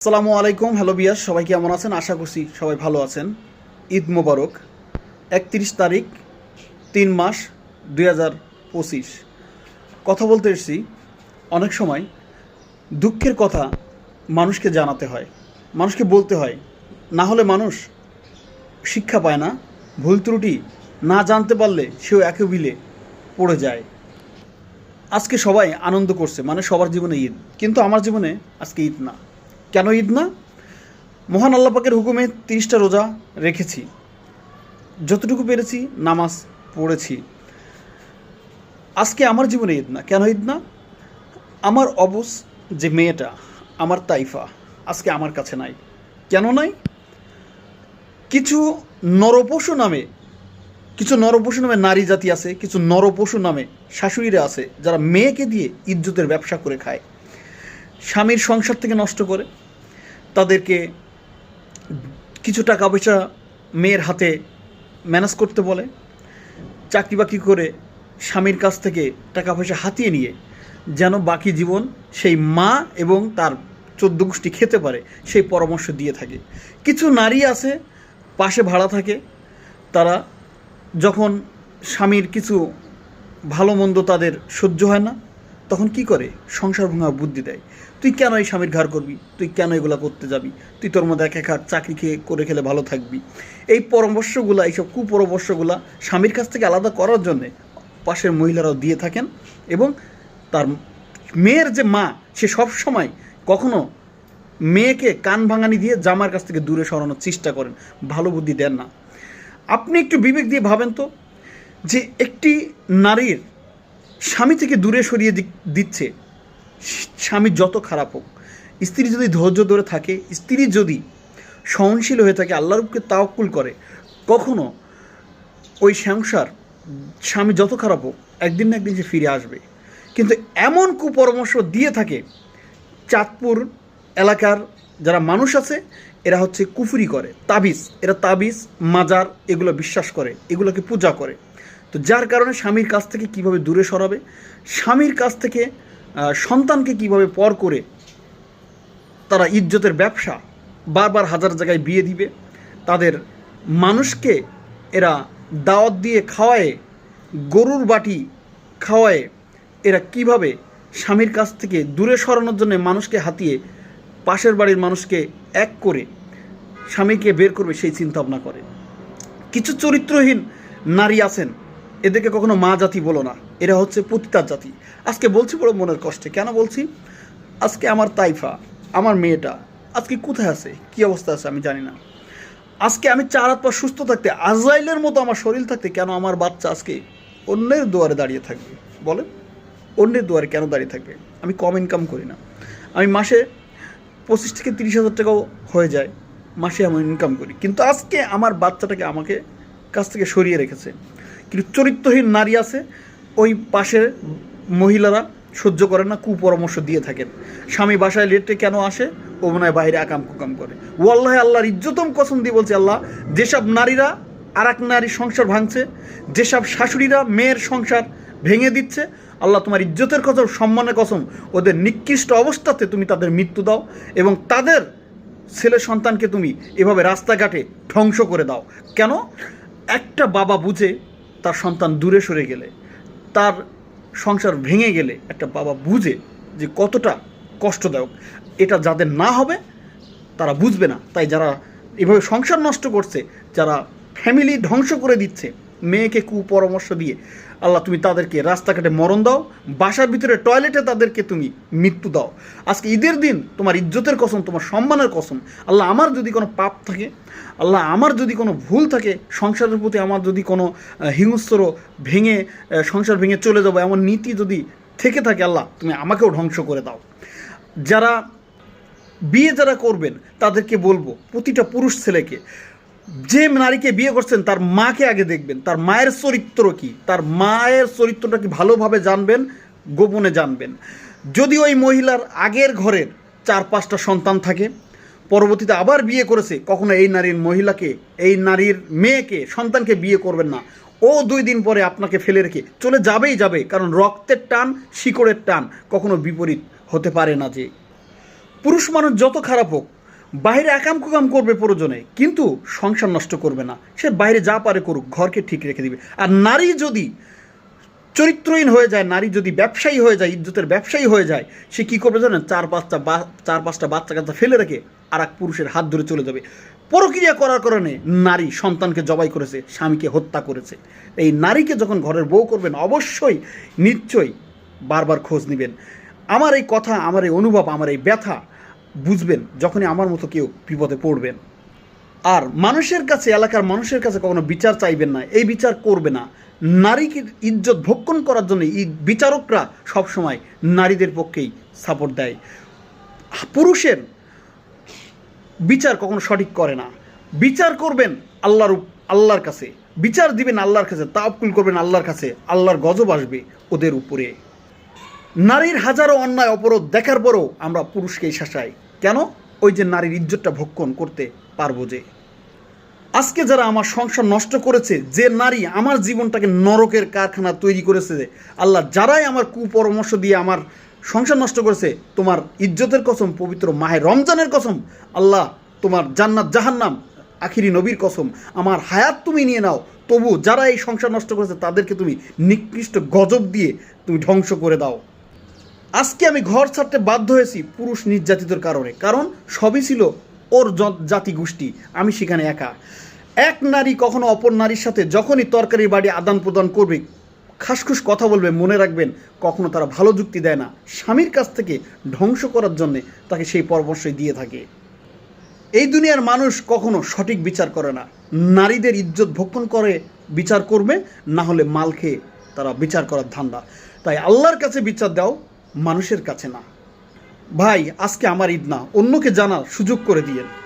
আসসালামু আলাইকুম, হ্যালো বিয়াস, সবাই কেমন আছেন? আশা করছি সবাই ভালো আছেন। ঈদ মোবারক, একত্রিশ তারিখ, তিন মাস, দুই হাজার পঁচিশ। কথা বলতে এসেছি, অনেক সময় দুঃখের কথা মানুষকে জানাতে হয়, মানুষকে বলতে হয়, না হলে মানুষ শিক্ষা পায় না, ভুল ত্রুটি না জানতে পারলে সেও একে বিলে পড়ে যায়। আজকে সবাই আনন্দ করছে মানে সবার জীবনে ঈদ, কিন্তু আমার জীবনে আজকে ঈদ না। কেন ঈদ না? মহান আল্লাহ পাকের হুকুমে তিরিশটা রোজা রেখেছি। যতটুকু পেরেছি নামাজ পড়েছি। আজকে আমার জীবনে ঈদ না। কেন ঈদ না? আমার অবস যে মেয়েটা, আমার তাইফা, আজকে আমার কাছে নাই। কেন নাই? কিছু নরপশু নামে, কিছু নরপশু নামে নারী জাতি আছে, কিছু নরপশু নামে শাশুড়িরা আছে, যারা মেয়েকে দিয়ে ইজ্জতের ব্যবসা করে খায়। স্বামীর সংসার থেকে নষ্ট করে তাদেরকে কিছু টাকা পয়সা মেয়ের হাতে ম্যানেজ করতে বলে চাকরি বাকরি করে স্বামীর কাছ থেকে টাকা পয়সা হাতিয়ে নিয়ে যেন বাকি জীবন সেই মা এবং তার চোদ্দ গোষ্ঠী খেতে পারে, সেই পরামর্শ দিয়ে থাকে। কিছু নারী আছে, পাশে ভাড়া থাকে, তারা যখন স্বামীর কিছু ভালো মন্দ তাদের সহ্য হয় না তখন কি করে? সংসার ভাঙা বুদ্ধি দেয়। তুই কেন এই স্বামীর ঘর করবি? তুই কেন এগুলো করতে যাবি? তুই তোর মধ্যে এক এক হাত চাকরি খেয়ে করে খেলে ভালো থাকবি। এই পরামর্শগুলো, এইসব কুপরামর্শগুলো স্বামীর কাছ থেকে আলাদা করার জন্যে পাশের মহিলারাও দিয়ে থাকেন এবং তার মেয়ের যে মা, সে সব সময় কখনো মেয়েকে কান ভাঙানি দিয়ে জামার কাছ থেকে দূরে সরানোর চেষ্টা করেন। ভালো বুদ্ধি দেন না। আপনি একটু বিবেক দিয়ে ভাবেন তো যে একটি নারীর স্বামী থেকে দূরে সরিয়ে দিচ্ছে। স্বামী যত খারাপ হোক, স্ত্রী যদি ধৈর্য ধরে থাকে, স্ত্রী যদি সহনশীল হয়ে থাকে, আল্লাহর উপকে তাওকুল করে, কখনো ওই সংসার, স্বামী যত খারাপ হোক, একদিন না একদিন সে ফিরে আসবে। কিন্তু এমন কুপরামর্শ দিয়ে থাকে চাঁদপুর এলাকার যারা মানুষ আছে, এরা হচ্ছে কুফুরি করে, তাবিজ, এরা তাবিজ, মাজার, এগুলো বিশ্বাস করে, এগুলোকে পূজা করে। তো যার কারণে স্বামীর কাছ থেকে কীভাবে দূরে সরাবে, স্বামীর কাছ থেকে সন্তানকে কীভাবে পর করে তারা ইজ্জতের ব্যবসা বারবার হাজার জায়গায় বিয়ে দিবে, তাদের মানুষকে এরা দাওয়াত দিয়ে খাওয়ায়, গরুর বাটি খাওয়ায় এরা কীভাবে স্বামীর কাছ থেকে দূরে সরানোর জন্য মানুষকে হাতিয়ে পাশের বাড়ির মানুষকে এক করে স্বামীকে বের করবে সেই চিন্তা ভাবনা করে। কিছু চরিত্রহীন নারী আছেন এদেরকে কখনো মা জাতি বলো না। এরা হচ্ছে পতিতার জাতি। আজকে বলছি বড় মনের কষ্টে। কেন বলছি? আজকে আমার তাইফা, আমার মেয়েটা আজকে কোথায় আছে? কি অবস্থা আছে আমি জানি না। আজকে আমি চার হাত পা সুস্থ থাকতে, আজরাইলের মতো আমার শরীর থাকতে কেন আমার বাচ্চা আজকে অন্যের দুয়ারে দাঁড়িয়ে থাকবে? বলেন, অন্যের দুয়ারে কেন দাঁড়িয়ে থাকবে? আমি কম ইনকাম করি না। আমি মাসে পঁচিশ থেকে তিরিশ হাজার টাকাও হয়ে যায়। মাসে আমি ইনকাম করি। কিন্তু আজকে আমার বাচ্চাটাকে আমাকে কাছ থেকে সরিয়ে রেখেছে। কিন্তু চরিত্রহীন নারী আছে, ওই পাশের মহিলারা সহ্য করে না, কুপরামর্শ দিয়ে থাকেন। স্বামী বাসায় লেটে কেন আসে? ও মনে হয় বাইরে আকাম কুকাম করে। ও আল্লাহ আল্লাহর ইজ্জতম কসম দিয়ে বলছে আল্লাহ, যেসব নারীরা আর এক নারীর সংসার ভাঙছে, যেসব শাশুড়িরা মেয়ের সংসার ভেঙে দিচ্ছে, আল্লাহ তোমার ইজ্জতের কসম, সম্মানের কসম, ওদের নিকৃষ্ট অবস্থাতে তুমি তাদের মৃত্যু দাও এবং তাদের ছেলে সন্তানকে তুমি এভাবে রাস্তাঘাটে ধ্বংস করে দাও। কেন? একটা বাবা বুঝে তার সন্তান দূরে সরে গেলে, তার সংসার ভেঙে গেলে একটা বাবা বুঝে যে কতটা কষ্টদায়ক। এটা যাদের না হবে, তারা বুঝবে না। তাই যারা এভাবে সংসার নষ্ট করছে, যারা ফ্যামিলি ধ্বংস করে দিচ্ছে মেয়েকে কুপরামর্শ দিয়ে, আল্লাহ তুমি তাদেরকে রাস্তাঘাটে মরণ দাও, বাসার ভিতরে টয়লেটে তাদেরকে তুমি মৃত্যু দাও। আজকে ঈদের দিন তোমার ইজ্জতের কসম, তোমার সম্মানের কসম। আল্লাহ আমার যদি কোনো পাপ থাকে, আল্লাহ আমার যদি কোনো ভুল থাকে, সংসারের প্রতি আমার যদি কোনো হিংস্র ভেঙে সংসার ভেঙে চলে যাব, এমন নীতি যদি থেকে থাকে, আল্লাহ তুমি আমাকেও ধ্বংস করে দাও। যারা বিয়ে যারা করবেন, তাদেরকে বলব, প্রতিটা পুরুষ ছেলেকে যে নারীকে বিয়ে করছেন, তার মাকে আগে দেখবেন। তার মায়ের চরিত্র কি? তার মায়ের চরিত্রটা কি ভালোভাবে জানবেন, গোপনে জানবেন। যদি ওই মহিলার আগের ঘরের চার পাঁচটা সন্তান থাকে, পরবর্তীতে আবার বিয়ে করেছে, কখনো এই নারীর মহিলাকে, এই নারীর মেয়েকে, সন্তানকে বিয়ে করবেন না। ও দুই দিন পরে আপনাকে ফেলে রেখে চলে যাবেই যাবে, কারণ রক্তের টান, শিকড়ের টান কখনো বিপরীত হতে পারে না যে। পুরুষ মানুষ যত খারাপ হোক বাইরে একাম কুকাম করবে প্রয়োজনে, কিন্তু সংসার নষ্ট করবে না। সে বাইরে যা পারে করুক, ঘরকে ঠিক রেখে দিবে। আর নারী যদি চরিত্রহীন হয়ে যায়, নারী যদি ব্যবসায়ী হয়ে যায়, ইজ্জতের ব্যবসায়ী হয়ে যায়, সে কী করবে জানেন? চার পাঁচটা বা, চার পাঁচটা বাচ্চা কাচ্চা ফেলে রেখে আর এক পুরুষের হাত ধরে চলে যাবে। প্রক্রিয়া করার কারণে নারী সন্তানকে জবাই করেছে, স্বামীকে হত্যা করেছে। এই নারীকে যখন ঘরের বউ করবেন, অবশ্যই, নিশ্চয়ই বারবার খোঁজ নেবেন। আমার এই কথা, আমার এই অনুভব, আমার এই ব্যথা বুঝবেন যখনই আমার মতো কেউ বিপদে পড়বেন। আর মানুষের কাছে, এলাকার মানুষের কাছে কখনো বিচার চাইবেন না, এই বিচার করবে না। নারীকে ইজ্জত ভক্ষণ করার জন্য এই বিচারকরা সবসময় নারীদের পক্ষেই সাপোর্ট দেয়। পুরুষের বিচার কখনো সঠিক করে না। বিচার করবেন আল্লাহর আল্লাহর কাছে। বিচার দিবেন আল্লাহর কাছে তাওকুল করবেন আল্লাহর কাছে, আল্লাহর গজব আসবে ওদের উপরে। নারীর হাজারো অন্যায় অপরাধ দেখার পরও আমরা পুরুষকেই শাসাই। কেন ওই যে নারীর ইজ্জতটা ভক্ষণ করতে পারব যে? আজকে যারা আমার সংসার নষ্ট করেছে, যে নারী আমার জীবনটাকে নরকের কারখানা তৈরি করেছে, আল্লাহ যারাই আমার কুপরামর্শ দিয়ে আমার সংসার নষ্ট করেছে, তোমার ইজ্জতের কসম, পবিত্র মাহে রমজানের কসম, আল্লাহ তোমার জান্নাত জাহান্নাম, আখিরি নবীর কসম, আমার হায়াত তুমি নিয়ে নাও, তবু যারা এই সংসার নষ্ট করেছে, তাদেরকে তুমি নিকৃষ্ট গজব দিয়ে তুমি ধ্বংস করে দাও। আজকে আমি ঘর ছাড়তে বাধ্য হয়েছি পুরুষ নির্যাতিতর কারণে। কারণ সবই ছিল ওর জ- জাতি গোষ্ঠী। আমি সেখানে একা। এক নারী কখনো অপর নারীর সাথে যখনই তরকারি বাড়ি আদান প্রদান করবে, খাসখুস কথা বলবে, মনে রাখবেন, কখনো তারা ভালো যুক্তি দেয় না। স্বামীর কাছ থেকে ধ্বংস করার জন্যে তাকে সেই পরামর্শই দিয়ে থাকে। এই দুনিয়ার মানুষ কখনো সঠিক বিচার করে না। নারীদের ইজ্জত ভক্ষণ করে বিচার করবে, না হলে মাল খেয়ে তারা বিচার করার ধান্দা। তাই আল্লাহর কাছে বিচার দাও মানুষের কাছে না। ভাই আজকে আমার ঈদ না। অন্যকে জানার সুযোগ করে দিয়েন।